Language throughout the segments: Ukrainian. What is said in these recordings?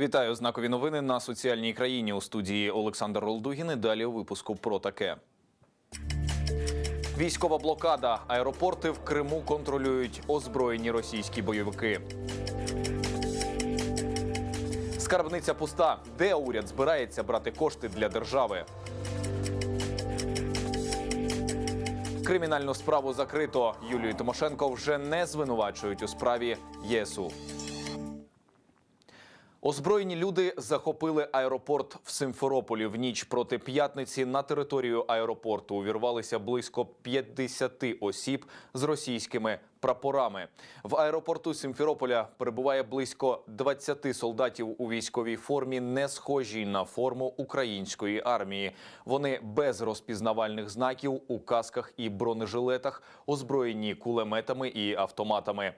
Вітаю знакові новини на соціальній країні у студії Олександр Ролдугін. І Далі у випуску про таке. Військова блокада. Аеропорти в Криму контролюють озброєні російські бойовики. Скарбниця пуста. Де уряд збирається брати кошти для держави? Кримінальну справу закрито. Юлію Тимошенко вже не звинувачують у справі ЄСУ. Озброєні люди захопили аеропорт в Симферополі. В ніч проти п'ятниці на територію аеропорту увірвалися близько 50 осіб з російськими прапорами. В аеропорту Симферополя перебуває близько 20 солдатів у військовій формі, не схожій на форму української армії. Вони без розпізнавальних знаків у касках і бронежилетах, озброєні кулеметами і автоматами.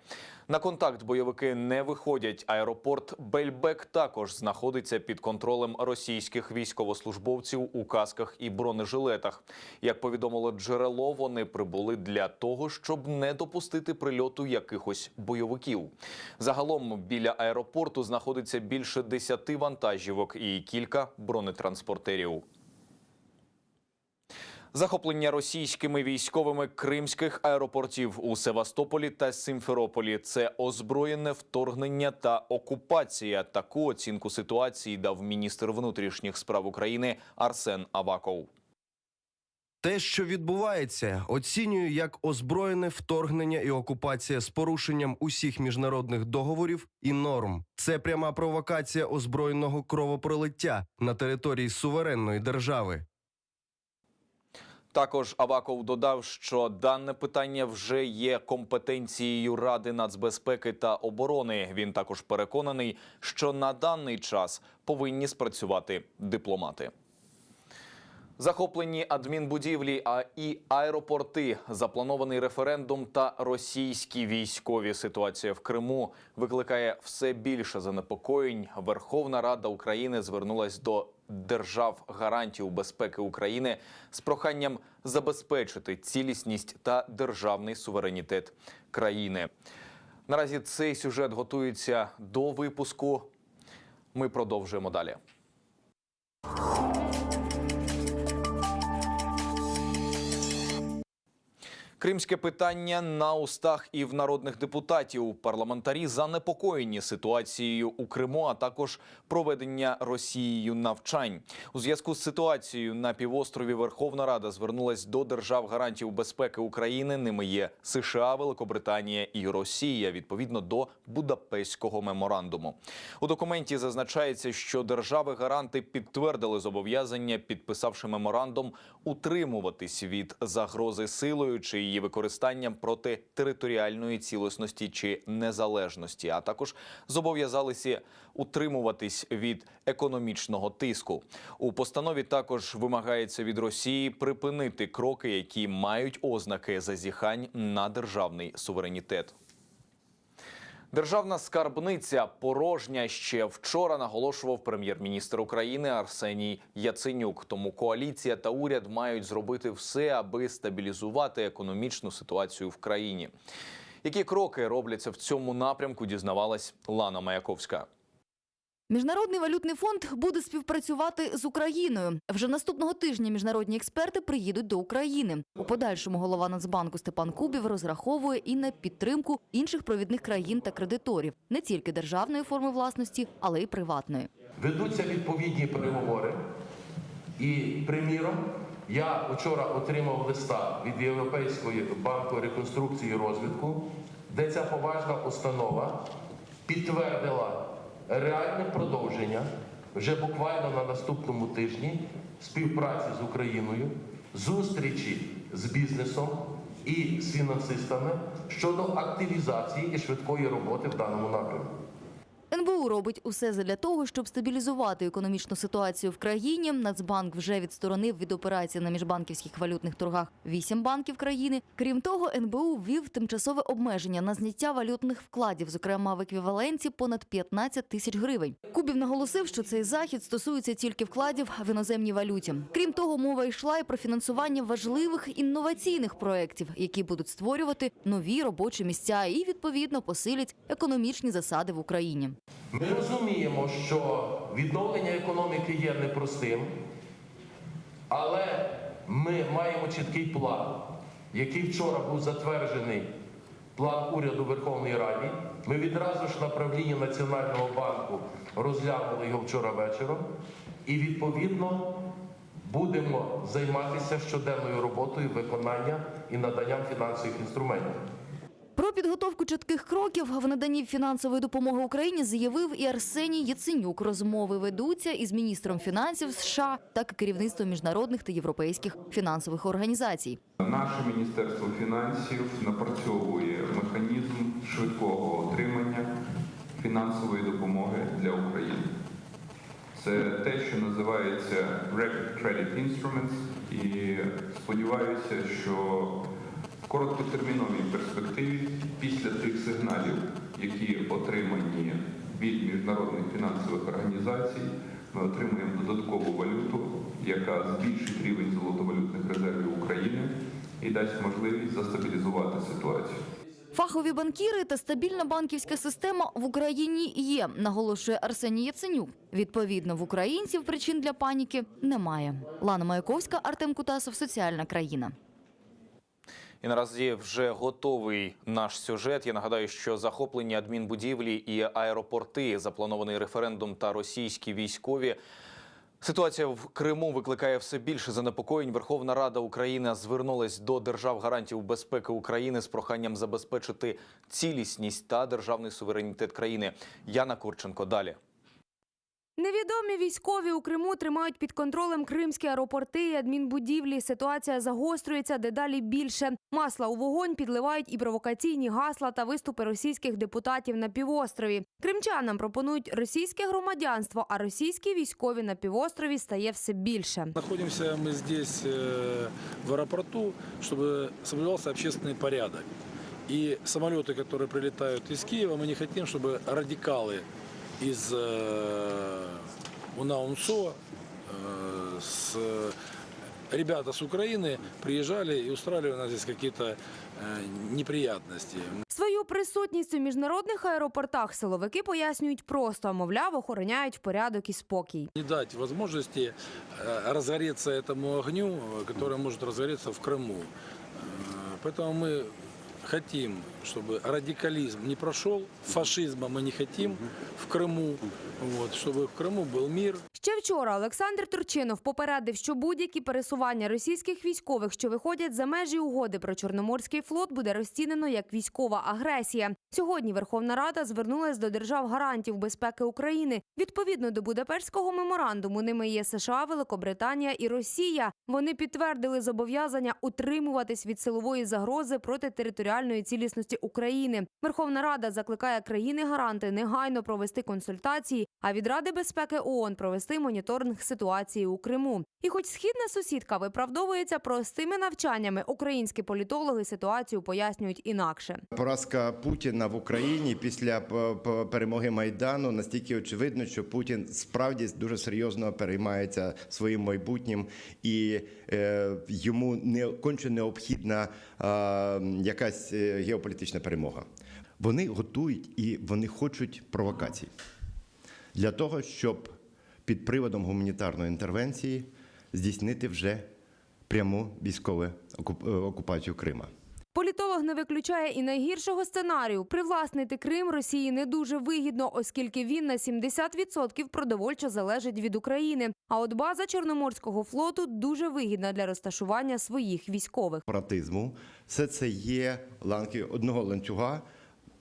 На контакт бойовики не виходять. Аеропорт Бельбек також знаходиться під контролем російських військовослужбовців у касках і бронежилетах. Як повідомило джерело, вони прибули для того, щоб не допустити прильоту якихось бойовиків. Загалом біля аеропорту знаходиться більше 10 вантажівок і кілька бронетранспортерів. Захоплення російськими військовими кримських аеропортів у Севастополі та Симферополі це озброєне вторгнення та окупація. Таку оцінку ситуації дав міністр внутрішніх справ України Арсен Аваков. Те, що відбувається, оцінюю як озброєне вторгнення і окупація з порушенням усіх міжнародних договорів і норм. Це пряма провокація озброєного кровопролиття на території суверенної держави. Також Аваков додав, що дане питання вже є компетенцією Ради нацбезпеки та оборони. Він також переконаний, що на даний час повинні спрацювати дипломати. Захоплені адмінбудівлі, а і аеропорти, запланований референдум та російські військові. Ситуація в Криму викликає все більше занепокоєнь. Верховна Рада України звернулась до держав гарантів безпеки України з проханням забезпечити цілісність та державний суверенітет країни. Наразі цей сюжет готується до випуску. Ми продовжуємо далі. Кримське питання на устах і в народних депутатів. Парламентарі занепокоєні ситуацією у Криму, а також проведення Росією навчань. У зв'язку з ситуацією на півострові Верховна Рада звернулась до держав гарантів безпеки України. Ними є США, Великобританія і Росія відповідно до Будапештського меморандуму. У документі зазначається, що держави-гаранти підтвердили зобов'язання, підписавши меморандум, утримуватись від загрози силою чи її використанням проти територіальної цілісності чи незалежності, а також зобов'язалися утримуватись від економічного тиску. У постанові також вимагається від Росії припинити кроки, які мають ознаки зазіхань на державний суверенітет. Державна скарбниця порожня ще вчора наголошував прем'єр-міністр України Арсеній Яценюк. Тому коаліція та уряд мають зробити все, аби стабілізувати економічну ситуацію в країні. Які кроки робляться в цьому напрямку? Дізнавалась Лана Маяковська. Міжнародний валютний фонд буде співпрацювати з Україною. Вже наступного тижня міжнародні експерти приїдуть до України. У подальшому голова Нацбанку Степан Кубів розраховує і на підтримку інших провідних країн та кредиторів, не тільки державної форми власності, але й приватної. Ведуться відповідні переговори. І, приміром, я вчора отримав листа від Європейського банку реконструкції і розвитку, де ця поважна установа підтвердила реальне продовження вже буквально на наступному тижні співпраці з Україною, зустрічі з бізнесом і з фінансистами щодо активізації і швидкої роботи в даному напрямку. НБУ робить усе задля того, щоб стабілізувати економічну ситуацію в країні. Нацбанк вже відсторонив від операцій на міжбанківських валютних торгах вісім банків країни. Крім того, НБУ ввів тимчасове обмеження на зняття валютних вкладів, зокрема в еквіваленті понад 15 тисяч гривень. Кубів наголосив, що цей захід стосується тільки вкладів в іноземній валюті. Крім того, мова йшла і про фінансування важливих інноваційних проєктів, які будуть створювати нові робочі місця і відповідно посилять економічні засади в Україні. Ми розуміємо, що відновлення економіки є непростим, але ми маємо чіткий план, який вчора був затверджений план уряду Верховної Раді. Ми відразу ж на правлінні Національного банку розглянули його вчора вечором і відповідно будемо займатися щоденною роботою виконання і наданням фінансових інструментів. Про підготовку чітких кроків в наданні фінансової допомоги Україні заявив і Арсеній Яценюк. Розмови ведуться із міністром фінансів США та керівництвом міжнародних та європейських фінансових організацій. Наше Міністерство фінансів напрацьовує механізм швидкого отримання фінансової допомоги для України. Це те, що називається Rapid Credit Instruments, і сподіваюся, що короткотерміновій перспективі після тих сигналів, які отримані від міжнародних фінансових організацій, ми отримаємо додаткову валюту, яка збільшить рівень золотовалютних резервів України і дасть можливість застабілізувати ситуацію. Фахові банкіри та стабільна банківська система в Україні є, наголошує Арсеній Яценюк. Відповідно, в українців причин для паніки немає. Лана Маяковська, Артем Кутасов, соціальна країна. І наразі вже готовий наш сюжет. Я нагадаю, що захоплені адмінбудівлі і аеропорти, запланований референдум та російські військові. Ситуація в Криму викликає все більше занепокоєнь. Верховна Рада України звернулась до держав гарантів безпеки України з проханням забезпечити цілісність та державний суверенітет країни. Яна Курченко далі. Невідомі військові у Криму тримають під контролем кримські аеропорти і адмінбудівлі. Ситуація загострюється дедалі більше. Масла у вогонь підливають і провокаційні гасла та виступи російських депутатів на півострові. Кримчанам пропонують російське громадянство, а російські військові на півострові стає все більше. Находимся мы здесь э, в аэропорту, чтобы соблюдался общественный порядок. И самолеты, которые прилетают из Киева, мы не хотим, чтобы радикалы из э, УНАУНСО, э, с, ребята с Украины приезжали и устраивали у нас здесь какие-то э, неприятности. Свою присутність у міжнародних аеропортах силовики пояснюють просто, мовляв, охороняють порядок і спокій. Не дать возможности э, разгореться этому огню, э, который может разгореться в Крыму. Э, Поэтому мы хотим, чтобы радикализм не прошел, фашизма мы не хотим в Крыму, вот, чтобы в Крыму был мир, Ще вчора Олександр Турчинов попередив, що будь-які пересування російських військових, що виходять за межі угоди про Чорноморський флот, буде розцінено як військова агресія. Сьогодні Верховна Рада звернулась до держав гарантів безпеки України. Відповідно до Будапештського меморандуму, ними є США, Великобританія і Росія. Вони підтвердили зобов'язання утримуватись від силової загрози проти територіальної цілісності України. Верховна Рада закликає країни-гаранти негайно провести консультації, а від Ради безпеки ООН провести моніторинг ситуації у Криму. І хоч східна сусідка виправдовується простими навчаннями, українські політологи ситуацію пояснюють інакше. Поразка Путіна в Україні після п- перемоги Майдану настільки очевидно, що Путін справді дуже серйозно переймається своїм майбутнім, і е, йому не конче необхідна е, якась е, геополітична перемога. Вони готують і вони хочуть провокацій для того, щоб під приводом гуманітарної інтервенції здійснити вже пряму військову е, окупацію Крима. Не виключає і найгіршого сценарію. Привласнити Крим Росії не дуже вигідно, оскільки він на 70% продовольчо залежить від України. А от база Чорноморського флоту дуже вигідна для розташування своїх військових. сепаратизму. Все це є ланки одного ланцюга,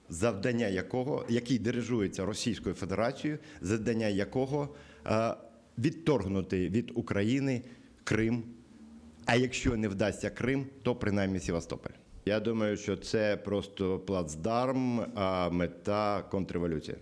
завдання якого, який дирижується Російською Федерацією, завдання якого е, відторгнути від України Крим. А якщо не вдасться Крим, то принаймні Севастополь. Я думаю, що це просто плацдарм, а мета контрреволюція.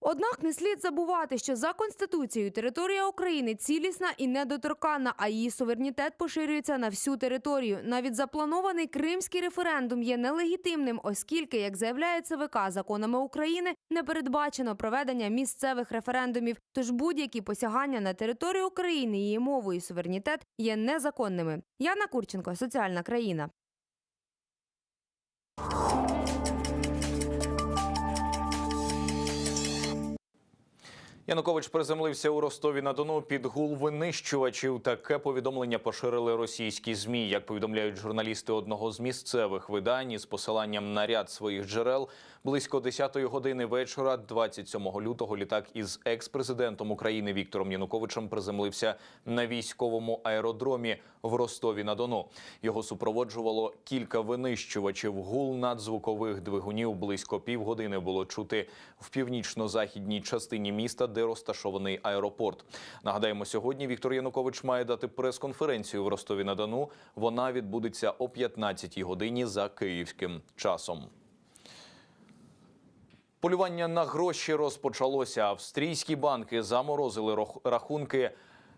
Однак не слід забувати, що за конституцією територія України цілісна і недоторканна, а її суверенітет поширюється на всю територію. Навіть запланований кримський референдум є нелегітимним, оскільки, як заявляє ЦВК, законами України не передбачено проведення місцевих референдумів. Тож будь-які посягання на територію України, її мову і суверенітет є незаконними. Яна Курченко, соціальна країна. Янукович приземлився у Ростові на Дону під гул винищувачів. Таке повідомлення поширили російські змі. Як повідомляють журналісти одного з місцевих видань із посиланням на ряд своїх джерел, близько 10-ї години вечора, 27 лютого, літак із екс-президентом України Віктором Януковичем приземлився на військовому аеродромі в Ростові на Дону. Його супроводжувало кілька винищувачів. Гул надзвукових двигунів близько півгодини було чути в північно-західній частині міста, де розташований аеропорт. Нагадаємо, сьогодні Віктор Янукович має дати прес-конференцію в Ростові на Дону. Вона відбудеться о 15-й годині за київським часом. Полювання на гроші розпочалося. Австрійські банки заморозили рахунки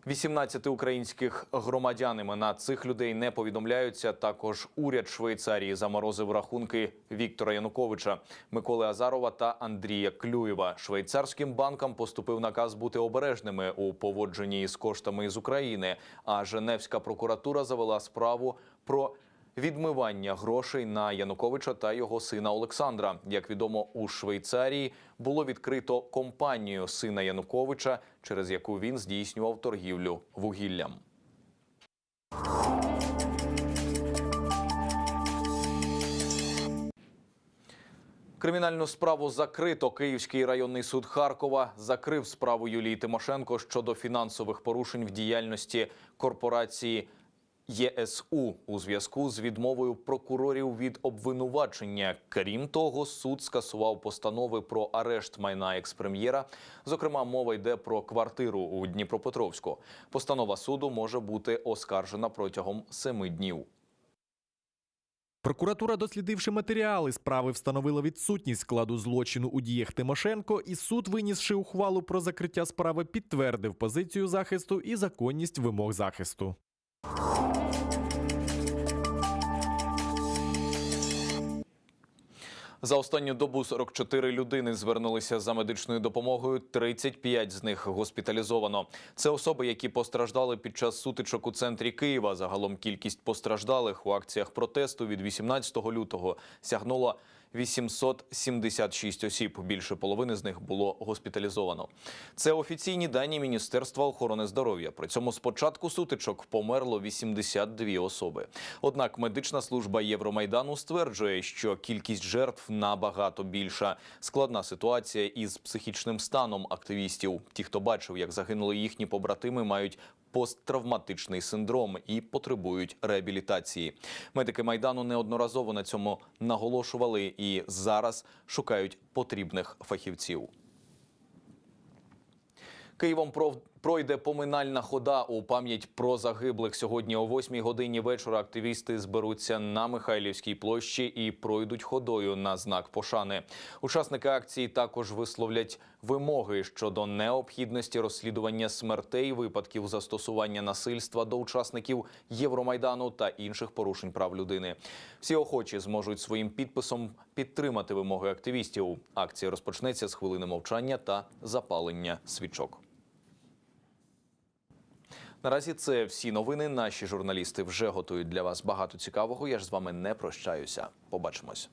18 українських громадян. Імена цих людей не повідомляються. Також уряд Швейцарії заморозив рахунки Віктора Януковича, Миколи Азарова та Андрія Клюєва. Швейцарським банкам поступив наказ бути обережними у поводженні з коштами з України. А Женевська прокуратура завела справу про відмивання грошей на Януковича та його сина Олександра. Як відомо, у Швейцарії було відкрито компанію сина Януковича, через яку він здійснював торгівлю вугіллям. Кримінальну справу закрито. Київський районний суд Харкова закрив справу Юлії Тимошенко щодо фінансових порушень в діяльності корпорації ЄСУ у зв'язку з відмовою прокурорів від обвинувачення. Крім того, суд скасував постанови про арешт майна експрем'єра. Зокрема, мова йде про квартиру у Дніпропетровську. Постанова суду може бути оскаржена протягом семи днів. Прокуратура, дослідивши матеріали справи, встановила відсутність складу злочину у діях Тимошенко, і суд, винісши ухвалу про закриття справи, підтвердив позицію захисту і законність вимог захисту. За останню добу 44 людини звернулися за медичною допомогою. 35 з них госпіталізовано. Це особи, які постраждали під час сутичок у центрі Києва. Загалом кількість постраждалих у акціях протесту від 18 лютого сягнула 876 осіб. Більше половини з них було госпіталізовано. Це офіційні дані Міністерства охорони здоров'я. При цьому з початку сутичок померло 82 особи. Однак медична служба Євромайдану стверджує, що кількість жертв набагато більша. Складна ситуація із психічним станом активістів. Ті, хто бачив, як загинули їхні побратими, мають посттравматичний синдром і потребують реабілітації. Медики майдану неодноразово на цьому наголошували і зараз шукають потрібних фахівців. Києвом пройде поминальна хода у пам'ять про загиблих. Сьогодні о 8 годині вечора активісти зберуться на Михайлівській площі і пройдуть ходою на знак пошани. Учасники акції також висловлять вимоги щодо необхідності розслідування смертей, випадків застосування насильства до учасників Євромайдану та інших порушень прав людини. Всі охочі зможуть своїм підписом підтримати вимоги активістів. Акція розпочнеться з хвилини мовчання та запалення свічок. Наразі це всі новини. Наші журналісти вже готують для вас багато цікавого. Я ж з вами не прощаюся. Побачимось.